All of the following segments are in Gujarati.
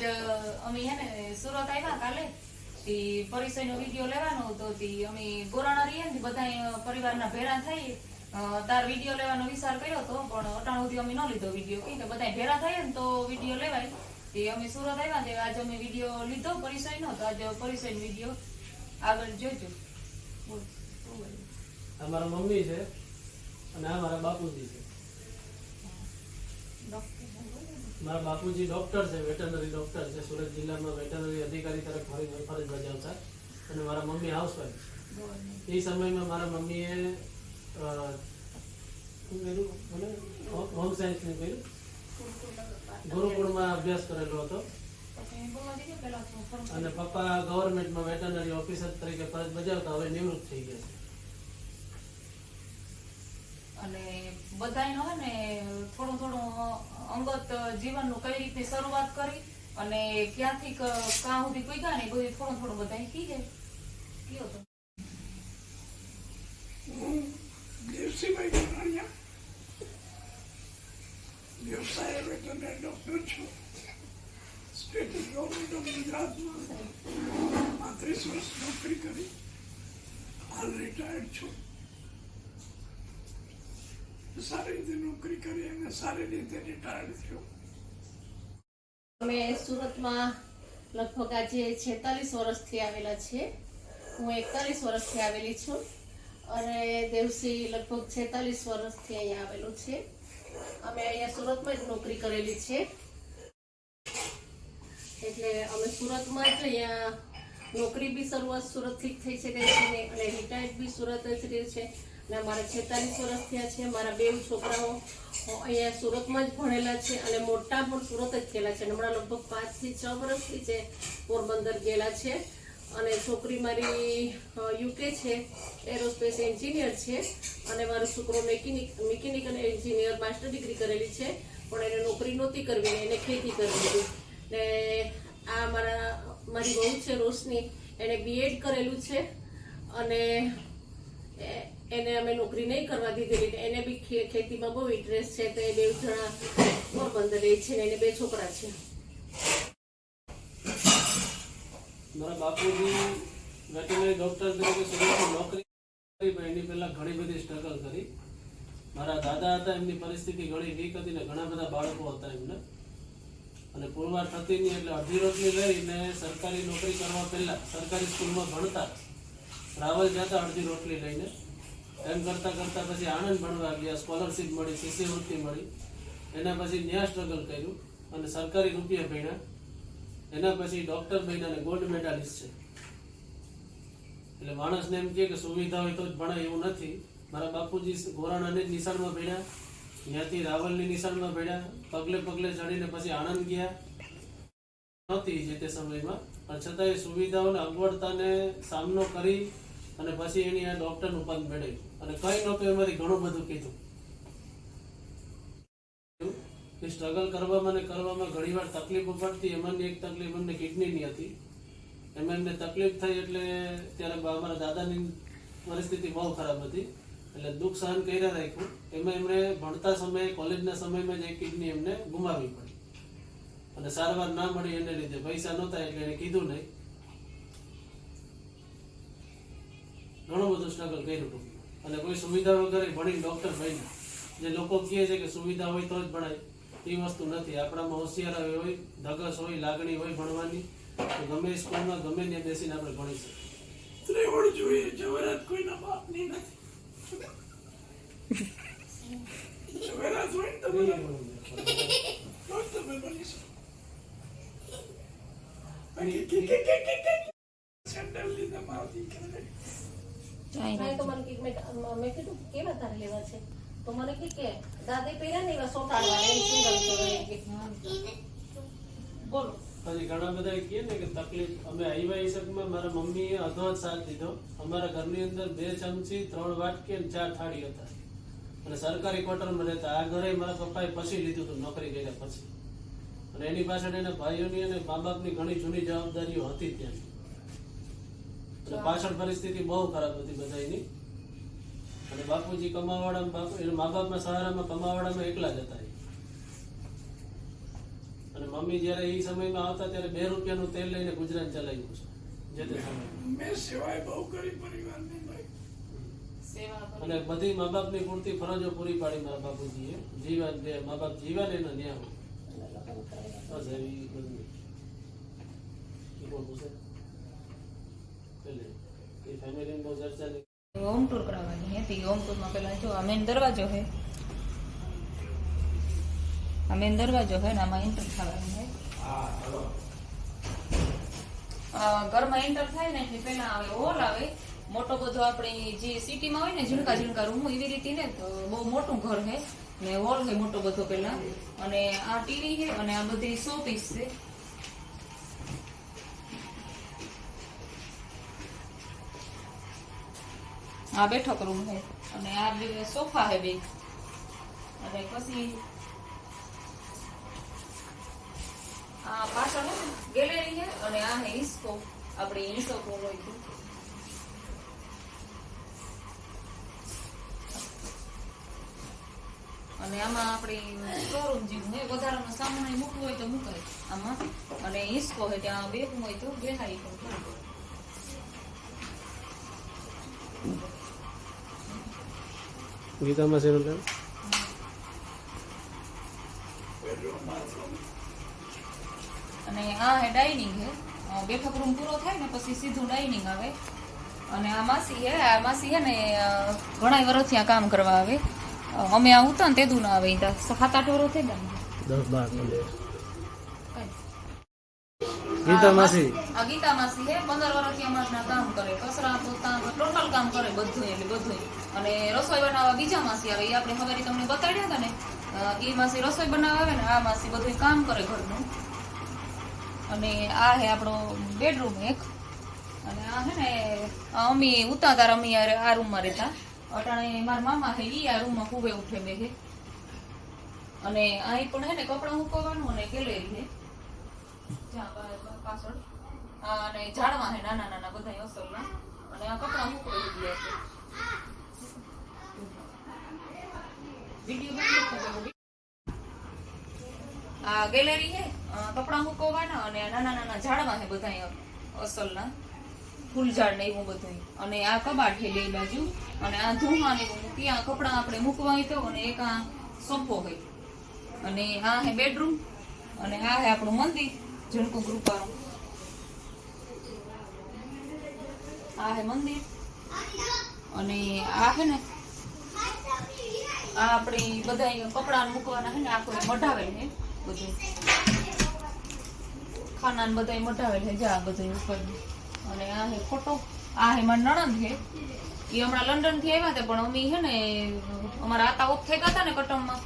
આજ અમે હે ને સુરત આવ્યા કાલે. તી પરિચયનો વીડિયો લેવાનો હતો તી અમે ગોરાણા રહીએ ને બધા પરિવારના ભેરા થઈ તાર વીડિયો લેવાનો વિચાર કર્યો હતો પણ અટાણ સુધી અમે ન લીધો વીડિયો. કે બધા ભેરા થઈએ ને તો વીડિયો લેવાય. તે અમે સુરત આવ્યા તે આજે અમે વીડિયો લીધો પરિચયનો તો આજે પરિચયનો વીડિયો. આગળ જોજો. બોલ, શું બોલ્યું? આ મારા મમ્મી છે અને અમારા મારા બાપુજી છે. મારા બાપુજી ડોક્ટર છે વેટરનરી ડોક્ટર છે સુરત જિલ્લામાં વેટરનરી અધિકારી તરફ ફરજ ફરજ બજાવતા. અને મારા મમ્મી હાઉસવાઈફ છે. એ સમયમાં મારા મમ્મીએ હોમ સાયન્સનું કર્યું ગુરુકુળમાં અભ્યાસ કરેલો હતો. અને પપ્પા ગવર્મેન્ટમાં વેટરનરી ઓફિસર તરીકે ફરજ બજાવતા હવે નિવૃત્ત થઈ ગયા છે. અને બધાયનો હોય ને થોડું થોડું અંગત જીવનનું કઈ રીતે શરૂઆત કરી અને ક્યાંથી ક- સુધી પૂગ્યા ને બધું થોડું થોડું બધાય કીધે કયો તો? દેવસીભાઈ ગોરાણીયા વ્યવસાય વેટરનરી ડૉક્ટર છું. સ્ટેટ ગવર્મેન્ટ ગુજરાતમાં પાંત્રીસ વર્ષ નોકરી કરી. હાલ રિટાયર્ડ છું. સારી રીતે નોકરી કરી અને સારી રીતે રિટાયર્ડ થયો. અમે સુરતમાં લગભગ આજે છેતાલીસ વર્ષથી આવેલા છે હું એકતાલીસ વર્ષથી આવેલી છું અને દેવસી લગભગ છેતાલીસ વર્ષથી અહીંયા આવેલું છે. અમે અહીંયા સુરતમાં જ નોકરી કરેલી છે. એટલે અમે સુરતમાં જ અહીંયા નોકરી બી શરૂઆત સુરતથી જ થઈ છે અને રિટાયર્ડ બી સુરત જ રહે છે. અને મારા છેતાલીસ વર્ષ થયા છે, મારા બે છોકરાઓ અહીંયા સુરતમાં જ ભણેલા છે અને મોટા પણ સુરત જ થયેલા છે. હમણાં લગભગ પાંચથી છ વર્ષથી છે પોરબંદર ગયેલા છે. અને છોકરી મારી યુકે છે, એરોસ્પેસ એન્જિનિયર છે. અને મારો છોકરો mechanic mechanical engineer master degree કરેલી છે. પણ એને નોકરી નહોતી કરવી એને ખેતી કરવી હતી. ને આ મારા, મારી બહુ છે રોશની, એને બીએડ કરેલું છે. અને એને અમે નોકરી નહીં કરવા દીધેલી એને બી ખેતીમાં બહુ ઇન્ટરેસ્ટ છે તો એ બે જણા પોરબંદર રહે છે એને બે છોકરા છે. મારા બાપુજી વેટરનરી ડોક્ટર તરીકે સુરતમાં નોકરી કરી એની પહેલાં ઘણી બધી સ્ટ્રગલ કરી. મારા દાદા હતા, એમની પરિસ્થિતિ ઘણી વીક હતી ને ઘણા બધા બાળકો હતા એમને. અને પુરવાર થતી એટલે અડધી રોટલી લઈને સરકારી નોકરી કરવા પહેલાં, સરકારી સ્કૂલમાં ભણતા, રાવલ જતા અડધી રોટલી લઈને એમ કરતા કરતા પછી આણંદ ભણવા ગયા સ્કોલરશીપ મળી શિષ્યવૃત્તિ મળી. એના પછી ન્યા સ્ટ્રગલ કર્યું અને સરકારી રૂપિયા ભણ્યા. એના પછી ડોક્ટર બન્યા અને ગોલ્ડ મેડાલિસ્ટ છે. એટલે માણસને એમ કે સુવિધા હોય તો જ ભણાય એવું નથી. મારા બાપુજી ગોરાણાને જ નિશાળમાં ભણ્યા. ત્યાંથી રાવલની નિશાળમાં ભણ્યા. પગલે પગલે ચડીને પછી આણંદ ગયા. નહોતી જે તે સમયમાં. પણ છતાં એ સુવિધાઓને અગવડતાને સામનો કરી અને પછી એની આ ડોક્ટરનું પદ મેળવ્યું. અને કઈ નહોતું એમાંથી ઘણું બધું કીધું. કે સ્ટ્રગલ કરવામાં ને કરવામાં ઘણીવાર તકલીફો પડતી. એમાંની એક તકલીફ એમને કિડનીની હતી. એમાં એમને તકલીફ થઈ એટલે ત્યારે અમારા દાદાની પરિસ્થિતિ બહુ ખરાબ હતી. એટલે દુઃખ સહન કર્યા રાખ્યું. એમાં એમણે ભણતા સમયે કોલેજના સમયમાં જ એક કિડની એમને ગુમાવવી પડી. અને સારવાર ના મળી એને લીધે. પૈસા નહોતા એટલે એને કીધું નહીં. ઘણું બધું સ્ટ્રગલ કર્યું હતું. અને કોઈ સુવિધા વગર ભણી ડોક્ટર બન્યા. જે લોકો કહે છે કે સુવિધા હોય તો જ ભણાય. એ વસ્તુ નથી. આપણામાં હોશિયાર હોય ધગસ હોય લાગણી હોય ભણવાની તો ગમે સ્કૂલમાં ગમે ત્યાં બેસીને આપણે ભણી શકીએ. ત્રેવડ જોઈએ જવેરાત કોઈના બાપની નથી. હોય તમે તમે બની શકો. કે કે કે કે કે. સેન્ડલ લીધા મારા દીકરાને. મેં તો મને કીધું, મેં મેં કીધું કેવા તારે લેવા છે? તો મને કે કે દાદે પહેર્યા ને એવા સોટાડવાના એની સિંગલ બોલો. પછી ઘણા બધા કહે ને કે તકલીફ અમે શકમાં મારા મમ્મીએ અધો સાથ દીધો. અમારા ઘરની અંદર બે ચમચી ત્રણ વાટકી અને ચાર થાળી હતા. અને સરકારી ક્વાર્ટરમાં રહેતા આ ઘરે મારા પપ્પાએ પછી લીધું હતું નોકરી કર્યા પછી. અને એની પાછળ એના ભાઈઓની અને મા બાપની ઘણી જૂની જવાબદારીઓ હતી ત્યાં. અને પાછળ પરિસ્થિતિ બહુ ખરાબ હતી બધાની અને બાપુજી કમાવાળામાં બાપુ એના મા બાપના સહારામાં કમાવાળામાં એકલા જ હતા અને મમ્મી જ્યારે એ સમયમાં આવતા ત્યારે બે રૂપિયાનું તેલ લઈને ગુજરાન ચલાવ્યું છે. જે તે સમયે. સેવાય બહુ કરી પરિવારની ભાઈ. સેવા કરી. અને બધી મા બાપની પૂરતી ફરજો પૂરી પાડી મારા બાપુજીએ. જીવન બે મા બાપ જીવન એના ન્યાય. બસ એવી બધું. એ કોણ પૂછે પેલે એ ફેમિલીની બહુ ચર્ચા નહીં હોમ ટૂર કરાવવાની હે તી હોમ ટૂરમાં પેલા જો આ દરવાજો હે. આ દરવાજો હે ને આમાં એન્ટર થવાનું હે. ઘરમાં એન્ટર થાય ને એટલે પેલા આવે હોલ આવે. મોટો બધો આપણે જે સિટીમાં હોય ને ઝીણકા ઝીણકા રૂમ એવી રીતે ને બહુ મોટું ઘર હે. ને હોલ હે મોટો બધો પેલા. અને આ ટીવી છે અને આ બધી શો પીસ છે. આ બેઠક રૂમ છે અને આ બે સોફા છે બે. અને પછી આ પાછળ ગેલેરી છે અને આ છે ઈસ્કો. આપણે ઈસો હોય તો અને આમાં આપણે સ્ટોરૂમ જેવું હોય વધારાનો સામાન મૂકવો હોય તો મૂકાય આમાં. અને ઈસ્કો છે ત્યાં બેહવું હોય તો બેહાડી પણ ગીતામાં છે અને આ હે ડાઇનિંગ હે. બેઠક રૂમ પૂરો થાય ને પછી સીધું ડાઇનિંગ આવે. અને આ માસી હે આ માસી હે ને ઘણા વર્ષથી આ કામ કરવા આવે. અમે આ ઉતા ને તેદું ના આવે સાત આઠ વર્ષ થઈ ગયા. દસ બાર. ગીતા માસી ગીતા માસી હે. પંદર વર્ષથી અમારના કામ કરે, કસરા પોતા ટોટલ કામ કરે બધું એટલે બધું અને રસોઈ બનાવવા બીજા માસી આવે, એ આપણે હવે તમને બતાડ્યા હતા ને એ માસી રસોઈ બનાવવા આવે ને, આ માસી બધું કામ કરે ઘરનું. અને આ હે આપણો બેડરૂમ એક. અને આ હે ને અમી ઉતા તાર અમી આ રૂમમાં રહેતા. અટાણે મારા મામા હે, ઈ આ રૂમમાં ખૂબે ઉઠે બે હે. અને અહીં પણ હે ને કપડાં મૂકવાનું અને ગેલેરી હે. પાછળ. અને ઝાડમાં હે નાના નાના બધા અસલના. અને આ કપડાં મૂકવા દીધી છે આ ગેલેરી હે કપડાં મૂકવાના અને નાના નાના ઝાડમાં છે બધા અસલના. ફૂલ ઝાડ ને એવું બધું અને આ કબાટ છે બે બાજુ, અને આ ધૂળમાં ને એવું ત્યાં કપડાં આપણે મૂકવા તો, અને એક આ સોફો હોય. અને આ હે બેડરૂમ, અને આ હે આપણું મંદિર ઝણકું કૃપાનું આ હે મંદિર. અને આ હે ને, આ આપણે બધા કપડા મૂકવાના હે ને આખું મઢાવેલ છે બધું. ખાના ને બધા મઢાવેલ હે, જા બધું ઉપર અને આ હે ફોટો આ હે મારા નણંદ છે એ હમણાં લંડનથી આવ્યા હતા, પણ અમે હે ને, અમારા આતા ઓફ થઈ ગયા હતા ને કટમમાં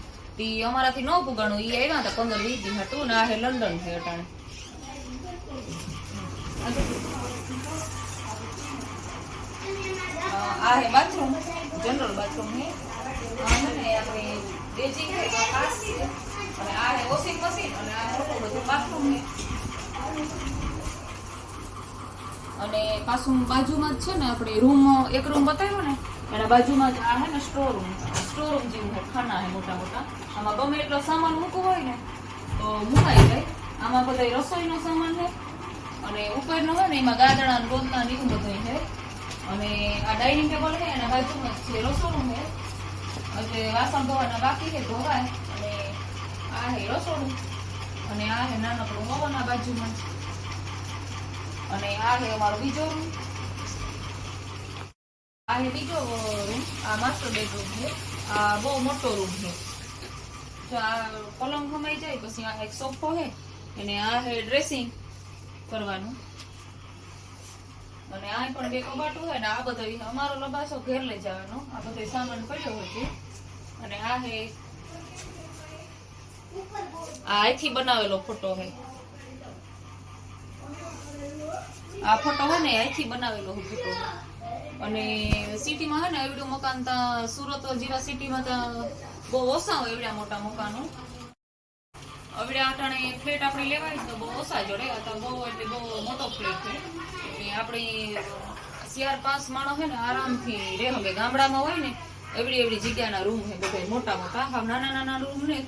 એ અમારાથી ન પુગાણું. એ આવ્યા હતા પંદર વીસ દી હતું ને આ હે લંડન છે અટાણે. આ હે બાથરૂમ, જનરલ બાથરૂમ હે. અને આપણે બેજી હે આ છે. અને આ હે વોશિંગ મશીન અને આ મોટું બધું બાથરૂમ હે. અને પાછું બાજુમાં જ છે ને આપણે રૂમ એક રૂમ બતાવ્યો ને, એના બાજુમાં જ આ હે ને સ્ટોર રૂમ સ્ટોર રૂમ જેવું છે ખાના હે મોટા મોટા. આમાં ગમે એટલો સામાન મૂકવો હોય ને, તો મુકાઈ જાય. આમાં બધા રસોઈનો સામાન છે અને ઉપરનો હોય ને એમાં ગાદડા ગોદના ને એવું બધું છે અને આ ડાઇનિંગ ટેબલ છે એના બાજુમાં જ છે રસોડું છે. એટલે વાસણ ધોવાના બાકી છે, ધોવાય. અને આ છે રસોડું. અને આ છે નાનકડું ઓવન બાજુમાં અને આ છે અમારો બીજો રૂમ આ છે બીજો રૂમ આ માસ્ટર બેડરૂમ છે. આ બહુ મોટો રૂમ છે. તો આ પલંગ ખમાઈ જાય, પછી આ એક સોફો છે. અને આ છે ડ્રેસિંગ કરવાનું. અને આ પણ બે કબાટું હોય ને આ બધો અમારો લબાસો ઘેર લઈ જવાનો. આ બધો સામાન પડ્યો હોય છે. અને આ હે આ અહીંથી બનાવેલો ફોટો હે. આ ફોટો છે ને અહીંથી બનાવેલો ફોટો. અને સિટીમાં છે ને એવડું મકાન ત્યાં સુરત જેવા સિટીમાં તા બહુ ઓછા હોય એવડા મોટા મકાનો. હવે આટાણે ફ્લેટ આપણે લેવાય તો બહુ ઓછા જોડે અથવા બહુ એટલે બહુ મોટો ફ્લેટ છે. આપણે ચાર પાંચ માણસ છે ને, આરામથી રહે હવે ગામડામાં હોય ને, એવડી એવડી જગ્યાના રૂમ છે બધા મોટા મોટા. હા નાના નાના રૂમ ને,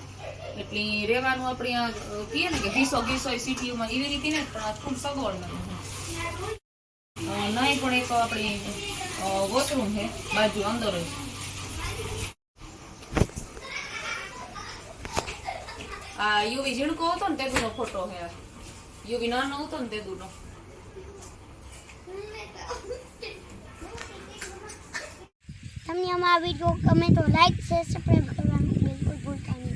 એટલે રહેવાનું આપણે અહીંયા કહીએ ને કે ઘીસો ઘીસો સિટીઓમાં, એવી રીતે ને પણ ખૂબ સગવડ નહીં પણ એક આપણી વોશરૂમ છે, બાજુ અંદર જ. આ યુવી ઝીણકો હતો ને તેદુનો ફોટો હે. યુવી નાનો હતો ને તેદુનો તમને અમારો વીડિયો ગમે તો લાઈક શેર સબસ્ક્રાઈબ કરવાનું બિલકુલ ભૂલતા નહીં